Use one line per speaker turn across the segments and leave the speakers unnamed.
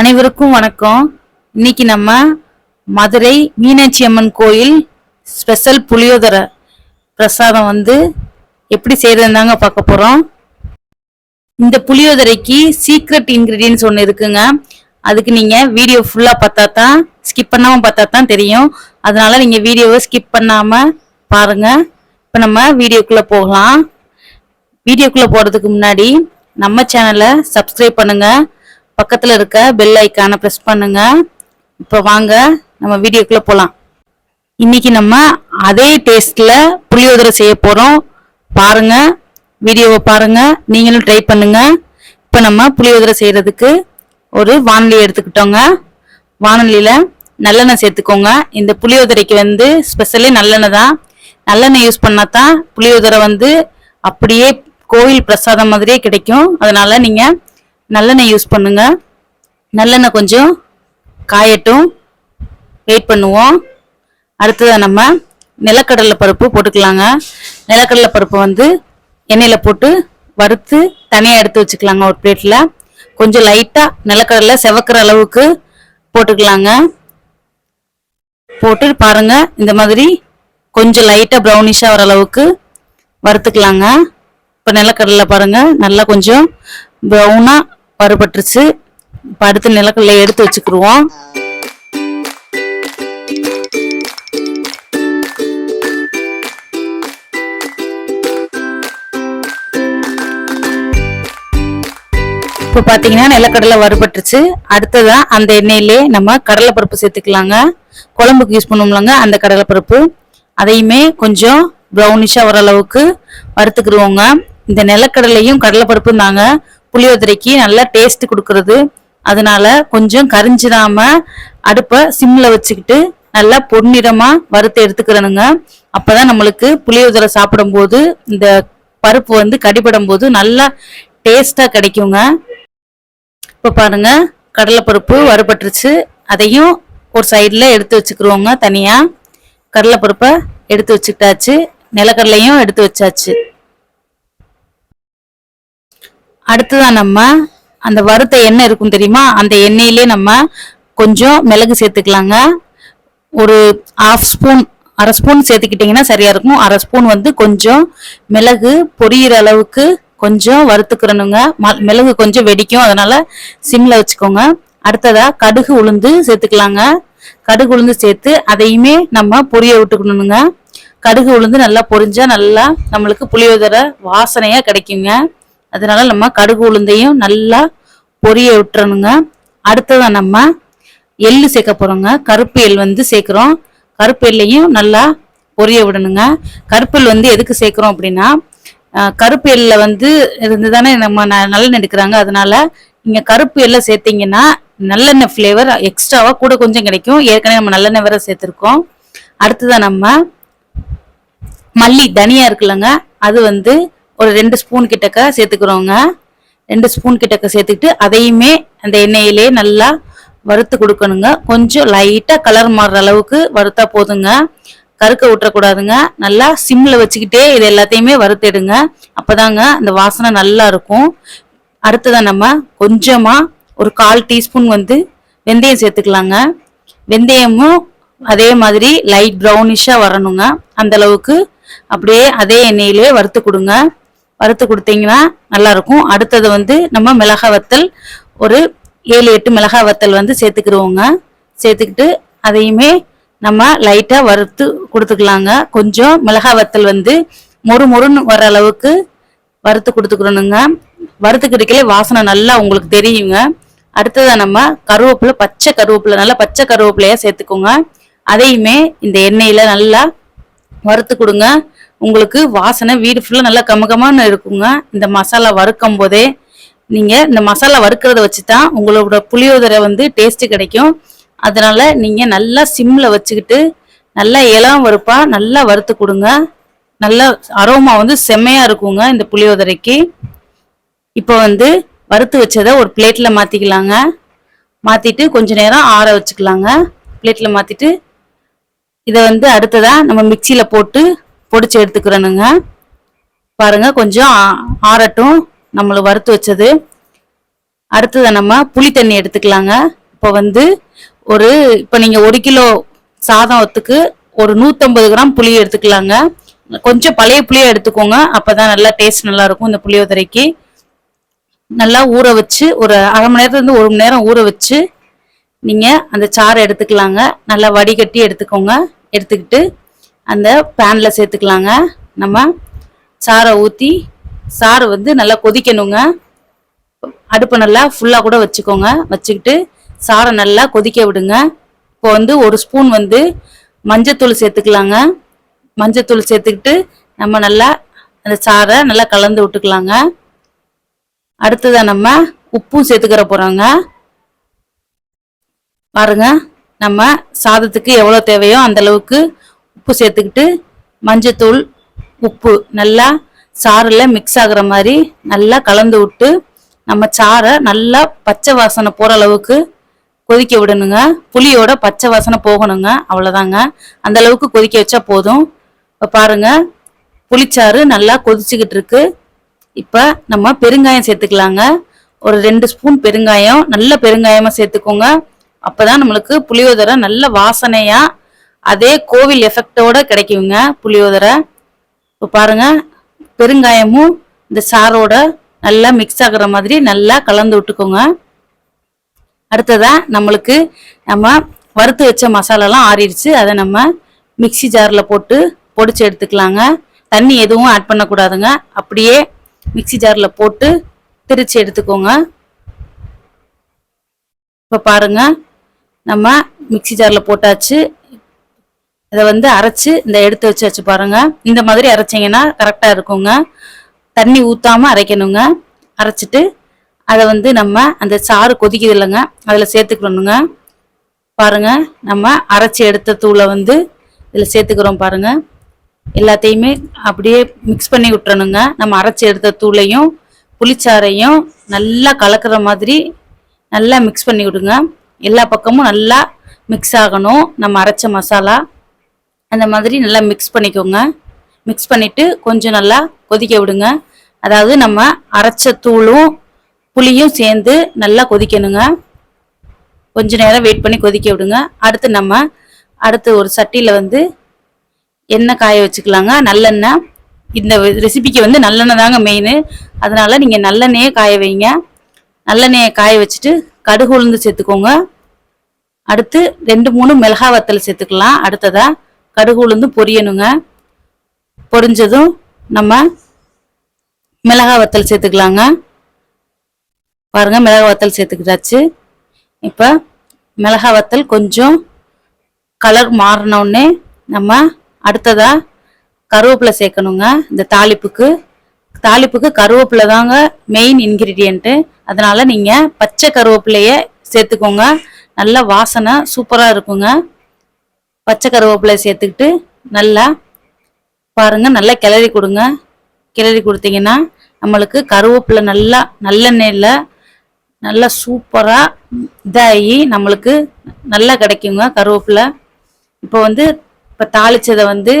அனைவருக்கும் வணக்கம். இன்னைக்கு நம்ம மதுரை மீனாட்சி அம்மன் கோயில் ஸ்பெஷல் புளியோதரை பிரசாதம் வந்து எப்படி செய்யறதுதாங்க பார்க்க போறோம். இந்த புளியோதரைக்கு சீக்ரெட் இன்கிரீடியன்ஸ் ஒன்று இருக்குங்க. அதுக்கு நீங்க வீடியோ ஃபுல்லா பார்த்தா தான் ஸ்கிப் பண்ணாம பார்த்தா தான் தெரியும். அதனால நீங்க வீடியோவை ஸ்கிப் பண்ணாம பாருங்க. இப்போ நம்ம வீடியோக்குள்ள போகலாம். வீடியோக்குள்ள போறதுக்கு முன்னாடி நம்ம சேனலை சப்ஸ்கிரைப் பண்ணுங்க. பக்கத்தில் இருக்க பெல் ஐக்கானை ப்ரெஸ் பண்ணுங்க. இப்போ வாங்க நம்ம வீடியோக்குள்ள போகலாம் இன்னைக்கு நம்ம அதே டேஸ்ட்ல புளியோதரை செய்ய போறோம். பாருங்க வீடியோவை பாருங்க நீங்களும் ட்ரை பண்ணுங்க. இப்போ நம்ம புளியோதரை செய்யறதுக்கு ஒரு வானொலி எடுத்துக்கிட்டோங்க. வானொலியில நல்லெண்ணெய் சேர்த்துக்கோங்க. இந்த புளியோதரைக்கு வந்து ஸ்பெஷலி நல்லெண்ணெய் தான். நல்லெண்ணெய் யூஸ் பண்ணா தான் புளியோதரை வந்து அப்படியே கோயில் பிரசாதம் மாதிரியே கிடைக்கும். அதனால நீங்கள் நல்லெண்ணெய் யூஸ் பண்ணுங்க. நல்லெண்ணெய் கொஞ்சம் காயட்டும். வெயிட் பண்ணுவோம். அடுத்ததாக நம்ம நிலக்கடலை பருப்பு போட்டுக்கலாங்க. நிலக்கடலை பருப்பு வந்து எண்ணெயில் போட்டு வறுத்து தனியாக எடுத்து வச்சுக்கலாங்க ஒரு பிளேட்டில் கொஞ்சம் லைட்டாக நிலக்கடலை செவக்கிற அளவுக்கு போட்டுக்கலாங்க. போட்டு பாருங்க இந்த மாதிரி கொஞ்சம் லைட்டாக ப்ரௌனிஷாக வர அளவுக்கு வறுத்துக்கலாங்க. இப்போ நிலக்கடலை பாருங்கள் நல்லா கொஞ்சம் ப்ரௌனாக பருப்பட்டுருச்சு. இப்போ அடுத்து நிலக்கடலை எடுத்து வச்சுக்கிடுவோம் இப்போ பார்த்தீங்கன்னா நிலக்கடலை வறுபட்டுருச்சு. அடுத்ததான் அந்த எண்ணெயிலே நம்ம கடலைப்பருப்பு சேர்த்துக்கலாங்க. குழம்புக்கு யூஸ் பண்ணுவோம்லங்க அந்த கடலைப்பருப்பு. அதையுமே கொஞ்சம் ப்ரௌனிஷாக வர அளவுக்கு இந்த நிலக்கடலையும் கடலைப்பருப்பும் தாங்க புளியோதரைக்கு நல்லா டேஸ்ட் கொடுக்கறது. அதனால கொஞ்சம் கரிஞ்சிடாம அடுப்பை சிம்ல வச்சுக்கிட்டு நல்லா பொன்னிறமா வறுத்து எடுத்துக்கிறனுங்க. அப்பதான் நம்மளுக்கு புளியோதரை சாப்பிடும்போது இந்த பருப்பு வந்து கடிபடும் போது நல்லா டேஸ்டா கிடைக்குங்க. இப்போ பாருங்க கடலைப்பருப்பு வறுபட்டுருச்சு. அதையும் ஒரு சைடில் எடுத்து வச்சுக்கிறோங்க தனியாக கடலைப்பருப்பை எடுத்து வச்சுக்கிட்டாச்சு. நிலக்கடலையும் எடுத்து வச்சாச்சு. அடுத்ததான் நம்ம அந்த வறுத்த எண்ணெய் இருக்கும் தெரியுமா? அந்த எண்ணெயிலே நம்ம கொஞ்சம் மிளகு சேர்த்துக்கலாங்க. ஒரு ஹாஃப் ஸ்பூன் அரை ஸ்பூன் சேர்த்துக்கிட்டிங்கன்னா சரியா இருக்கும். அரை ஸ்பூன் வந்து கொஞ்சம் மிளகு பொரியிற அளவுக்கு கொஞ்சம் வறுத்துக்கிறணுங்க. ம- மிளகு கொஞ்சம் வெடிக்கும். அதனால சிம்ல வச்சுக்கோங்க. அடுத்ததா கடுகு உளுந்து சேர்த்துக்கலாங்க. கடுகு உளுந்து சேர்த்து அதையுமே நம்ம பொரிய விட்டுக்கணுங்க. கடுகு உளுந்து நல்லா பொரிஞ்சா நல்லா நம்மளுக்கு புளியோதரை வாசனையா கிடைக்குங்க. அதனால நம்ம கடுகு உளுந்தையும் நல்லா பொரிய விட்டுறணுங்க. அடுத்ததான் நம்ம எள்ளு சேர்க்க போகிறோங்க கருப்பு எள் வந்து சேர்க்குறோம். கருப்பு எள்ளையும் நல்லா பொரிய விடணுங்க. கருப்பு எள் வந்து எதுக்கு சேர்க்குறோம் அப்படின்னா கருப்பு எள்ல வந்து இருந்து தானே நம்ம ந- நல்லெண்ணெய் எடுக்கிறாங்க. அதனால நீங்கள் கருப்பு எல்லாம் சேர்த்தீங்கன்னா நல்லெண்ணெய் ஃப்ளேவர் எக்ஸ்ட்ராவாக கூட கொஞ்சம் கிடைக்கும். ஏற்கனவே நம்ம நல்லெண்ணெய் வேற சேர்த்துருக்கோம். அடுத்ததான் நம்ம மல்லி தனியா இருக்குல்லங்க. அது வந்து ஒரு ரெண்டு ஸ்பூன் கிட்டக்க சேர்த்துக்கிறோங்க. ரெண்டு ஸ்பூன் கிட்டக்க சேர்த்துக்கிட்டு அதையுமே அந்த எண்ணெயிலே நல்லா வறுத்து கொடுக்கணுங்க. கொஞ்சம் லைட்டாக கலர் மாறுற அளவுக்கு வறுத்தா போதுங்க. கருக்க விட்டுறக்கூடாதுங்க நல்லா சிம்மில் வச்சுக்கிட்டே இது எல்லாத்தையுமே வறுத்தெடுங்க. அப்போதாங்க அந்த வாசனை நல்லா இருக்கும். அடுத்ததான் நம்ம கொஞ்சமாக ஒரு கால் டீஸ்பூன் வந்து வெந்தயம் சேர்த்துக்கலாங்க. வெந்தயமும் அதே மாதிரி லைட் ப்ரௌனிஷாக வரணுங்க. அந்த அளவுக்கு அப்படியே அதே எண்ணெயிலே வறுத்து கொடுங்க. வறுத்து கொடுத்தீங்கன்னா நல்லா இருக்கும் அடுத்தது வந்து நம்ம மிளகாய் வத்தல் ஒரு ஏழு எட்டு மிளகாய் வத்தல் வந்து சேர்த்துக்கிடுவோங்க சேர்த்துக்கிட்டு அதையுமே நம்ம லைட்டாக வறுத்து கொடுத்துக்கலாங்க. கொஞ்சம் மிளகாய் வத்தல் வந்து மொறு மொறுன்னு வர அளவுக்கு வறுத்து கொடுத்துக்கிறணுங்க வறுத்து கிடைக்கல வாசனை நல்லா உங்களுக்கு தெரியுங்க. அடுத்ததா நம்ம கருவேப்பிலை பச்சை கருவேப்பிலை நல்லா பச்சை கருவேப்பிலையா சேர்த்துக்கோங்க. அதையுமே இந்த எண்ணெயில நல்லா வறுத்து கொடுங்க. உங்களுக்கு வாசனை வீடு ஃபுல்லாக நல்லா கமகமான இருக்குங்க. இந்த மசாலா வறுக்கும் போதே நீங்கள் இந்த மசாலா வறுக்கிறத வச்சு தான் உங்களோட புளியோதரை வந்து டேஸ்ட்டு கிடைக்கும். அதனால் நீங்கள் நல்லா சிம்மில் வச்சுக்கிட்டு நல்லா இளம் வறுப்பாக நல்லா வறுத்து கொடுங்க. நல்லா அரோமா வந்து செம்மையாக இருக்குங்க இந்த புளியோதரைக்கு. இப்போ வந்து வறுத்து வச்சதை ஒரு பிளேட்டில் மாற்றிக்கலாங்க மாற்றிட்டு கொஞ்சம் நேரம் ஆற வச்சுக்கலாங்க. பிளேட்டில் மாற்றிட்டு இதை வந்து அடுத்ததாக நம்ம மிக்சியில் போட்டு பொடிச்சு எடுத்துக்கிறணுங்க பாருங்க கொஞ்சம் ஆ- ஆறட்டும். நம்மளை வறுத்து வச்சது. அடுத்தது நம்ம புளி தண்ணி எடுத்துக்கலாங்க. இப்போ வந்து ஒரு இப்போ நீங்கள் ஒரு கிலோ சாதத்துக்கு ஒரு நூற்றம்பது கிராம் புளி எடுத்துக்கலாங்க. கொஞ்சம் பழைய புளியை எடுத்துக்கோங்க. அப்போ தான் நல்லா டேஸ்ட் நல்லாயிருக்கும் இந்த புளியோதரைக்கு. நல்லா ஊற வச்சு ஒரு அரை மணி நேரத்துலேருந்து ஒரு மணி நேரம் ஊற வச்சு நீங்கள் அந்த சாறை எடுத்துக்கலாங்க. நல்லா வடிகட்டி எடுத்துக்கோங்க. எடுத்துக்கிட்டு அந்த பேனில் சேர்த்துக்கலாங்க. நம்ம சாறை ஊற்றி சாறு வந்து நல்லா கொதிக்கணுங்க. அடுப்பை நல்லா ஃபுல்லாக கூட வச்சுக்கோங்க. வச்சுக்கிட்டு சாறை நல்லா கொதிக்க விடுங்க. இப்போ வந்து ஒரு ஸ்பூன் வந்து மஞ்சத்தூள் சேர்த்துக்கலாங்க. மஞ்சத்தூள் சேர்த்துக்கிட்டு நம்ம நல்லா அந்த சாறை நல்லா கலந்து விட்டுக்கலாங்க. அடுத்ததாக நம்ம உப்பும் சேர்த்துக்கிற போகிறோங்க பாருங்க நம்ம சாதத்துக்கு எவ்வளோ தேவையோ அந்த அளவுக்கு உப்பு சேர்த்துக்கிட்டு மஞ்சத்தூள் உப்பு நல்லா சாறில் மிக்ஸ் ஆகுற மாதிரி நல்லா கலந்து விட்டு நம்ம சாறை நல்லா பச்சை வாசனை போகிற அளவுக்கு கொதிக்க விடணுங்க. புளியோட பச்சை வாசனை போகணுங்க. அவ்வளோதாங்க அந்த அளவுக்கு கொதிக்க வச்சா போதும். இப்போ பாருங்கள் புளிச்சாறு நல்லா கொதிச்சுக்கிட்டு இருக்கு. இப்போ நம்ம பெருங்காயம் சேர்த்துக்கலாங்க. ஒரு ரெண்டு ஸ்பூன் பெருங்காயம் நல்ல பெருங்காயமாக சேர்த்துக்கோங்க. அப்போ தான் நம்மளுக்கு புளியோதரை நல்ல வாசனையாக அதே கோவில் எஃபெக்டோட கிடைக்குங்க. புளியோதரை. இப்போ பாருங்க பெருங்காயமும் இந்த சாரோட நல்லா மிக்ஸ் ஆகுற மாதிரி நல்லா கலந்து விட்டுக்கோங்க. அடுத்ததா நம்மளுக்கு நம்ம வறுத்து வச்ச மசாலாலாம் ஆறிடுச்சு. அதை நம்ம மிக்ஸி ஜாரில் போட்டு பொடிச்சு எடுத்துக்கலாங்க. தண்ணி எதுவும் ஆட் பண்ணக்கூடாதுங்க. அப்படியே மிக்ஸி ஜாரில் போட்டு திரிச்சு எடுத்துக்கோங்க. இப்போ பாருங்க நம்ம மிக்ஸி ஜாரில் போட்டாச்சு. இதை வந்து அரைச்சு இந்த எடுத்து வச்சு வச்சு பாருங்க. இந்த மாதிரி அரைச்சிங்கன்னா கரெக்டாக இருக்குங்க. தண்ணி ஊற்றாம அரைக்கணுங்க. அரைச்சிட்டு அதை வந்து நம்ம அந்த சாறு கொதிக்குது இல்லைங்க அதில் சேர்த்துக்கணுங்க. பாருங்க நம்ம அரைச்சி எடுத்த தூளை வந்து இதில் சேர்த்துக்கிறோம் பாருங்க. எல்லாத்தையுமே அப்படியே மிக்ஸ் பண்ணி விட்டுறணுங்க. நம்ம அரைச்சி எடுத்த தூளையும் புளிச்சாறையும் நல்லா கலக்கிற மாதிரி நல்லா மிக்ஸ் பண்ணி விடுங்க. எல்லா பக்கமும் நல்லா மிக்ஸ் ஆகணும். நம்ம அரைச்ச மசாலா. அந்த மாதிரி நல்லா மிக்ஸ் பண்ணிக்கோங்க. மிக்ஸ் பண்ணிட்டு கொஞ்சம் நல்லா கொதிக்க விடுங்க. அதாவது நம்ம அரைச்ச தூளும் புளியும் சேர்ந்து நல்லா கொதிக்கணுங்க. கொஞ்ச நேரம் வெயிட் பண்ணி கொதிக்க விடுங்க. அடுத்து நம்ம அடுத்து ஒரு சட்டியில் வந்து எண்ணெய் காய வச்சுக்கலாங்க. நல்லெண்ணெய். இந்த ரெசிபிக்கு வந்து நல்லெண்ணெய் தாங்க மெயின் அதனால் நீங்கள் நல்லெண்ணெயே காய வைங்க. நல்லெண்ணெயை காய வச்சுட்டு கடுகு உளுந்து சேர்த்துக்கோங்க. அடுத்து ரெண்டு மூணு மிளகா வத்தல் சேர்த்துக்கலாம். அடுத்ததாக கடுகு உளுந்து பொரியணுங்க. பொரிஞ்சதும் நம்ம மிளகா வத்தல் சேர்த்துக்கலாங்க. பாருங்க மிளகா வத்தல் சேர்த்துக்கிட்டாச்சு. இப்போ மிளகா வத்தல் கொஞ்சம் கலர் மாறினோடனே நம்ம அடுத்ததாக கருவேப்பிலை சேர்க்கணுங்க. இந்த தாளிப்புக்கு. தாளிப்புக்கு கருவேப்பிலை தாங்க மெயின் இன்கிரீடியண்ட்டு அதனால் நீங்கள் பச்சை கருவேப்பிலையை சேர்த்துக்கோங்க. நல்ல வாசனை சூப்பராக இருக்குங்க. பச்சை கருவேப்பிலை சேர்த்துக்கிட்டு நல்லா பாருங்கள் நல்லா கிளறி கொடுங்க. கிளறி கொடுத்தீங்கன்னா நம்மளுக்கு கருவேப்பிலை நல்லா நல்லெண்ணெயில் நல்லா சூப்பராக இதாகி நம்மளுக்கு நல்லா கிடைக்குங்க கருவேப்பிலை. இப்போ வந்து இப்போ தாளிச்சதை வந்து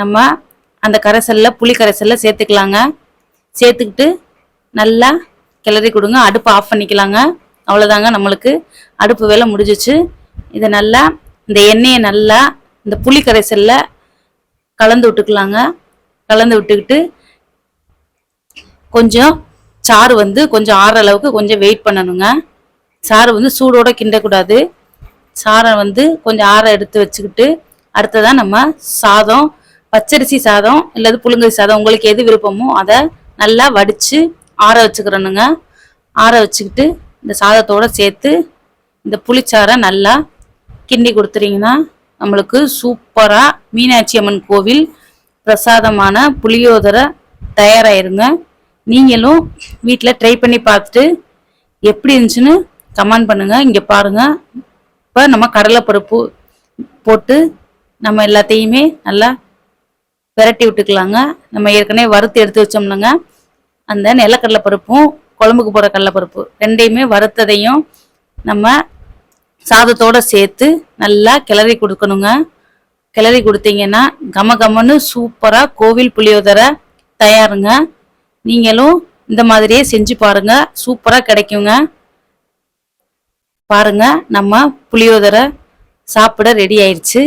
நம்ம அந்த கரைசலில் புளி கரைசலில் சேர்த்துக்கலாங்க. சேர்த்துக்கிட்டு நல்லா கிளறி கொடுங்க. அடுப்பு ஆஃப் பண்ணிக்கலாங்க. அவ்வளோதாங்க நம்மளுக்கு. அடுப்பு வேலை முடிஞ்சிச்சு. இதை நல்லா இந்த எண்ணெயை நல்லா இந்த புளி கரைசலில் கலந்து விட்டுக்கலாங்க. கலந்து விட்டுக்கிட்டு கொஞ்சம் சாறு வந்து கொஞ்சம் ஆற அளவுக்கு கொஞ்சம் வெயிட் பண்ணணுங்க. சாறு வந்து சூடோட கிண்டக்கூடாது. சாரை வந்து கொஞ்சம் ஆற எடுத்து வச்சுக்கிட்டு அடுத்ததான் நம்ம சாதம் பச்சரிசி சாதம் இல்லது புழுங்கரி சாதம் உங்களுக்கு எது விருப்பமோ அதை நல்லா வடித்து ஆற வச்சுக்கிறணுங்க. ஆற வச்சுக்கிட்டு இந்த சாதத்தோட சேர்த்து இந்த புளிச்சாரை நல்லா கிண்டி கொடுத்துறீங்கன்னா நம்மளுக்கு சூப்பராக மீனாட்சி அம்மன் கோவில் பிரசாதமான புளியோதரை தயாராயிருங்க. நீங்களும் வீட்டில் ட்ரை பண்ணி பார்த்துட்டு எப்படி இருந்துச்சுன்னு கமெண்ட் பண்ணுங்கள் இங்கே பாருங்கள் இப்போ நம்ம கடலைப்பருப்பு போட்டு நம்ம எல்லாத்தையுமே நல்லா விரட்டி விட்டுக்கலாங்க. நம்ம ஏற்கனவே வறுத்து எடுத்து வச்சோம்னாங்க அந்த நிலக்கடலை பருப்பும் குழம்புக்கு போகிற கடலைப்பருப்பு ரெண்டையுமே வறுத்ததையும் நம்ம சாதத்தோட சேர்த்து நல்லா கிளறி கொடுக்கணுங்க. கிளறி கொடுத்தீங்கன்னா கம கமன்னு சூப்பராக கோவில் புளியோதரை தயாருங்க. நீங்களும் இந்த மாதிரியே செஞ்சு பாருங்க. சூப்பராக கிடைக்குங்க. பாருங்க நம்ம புளியோதரை சாப்பிட ரெடி ஆயிடுச்சு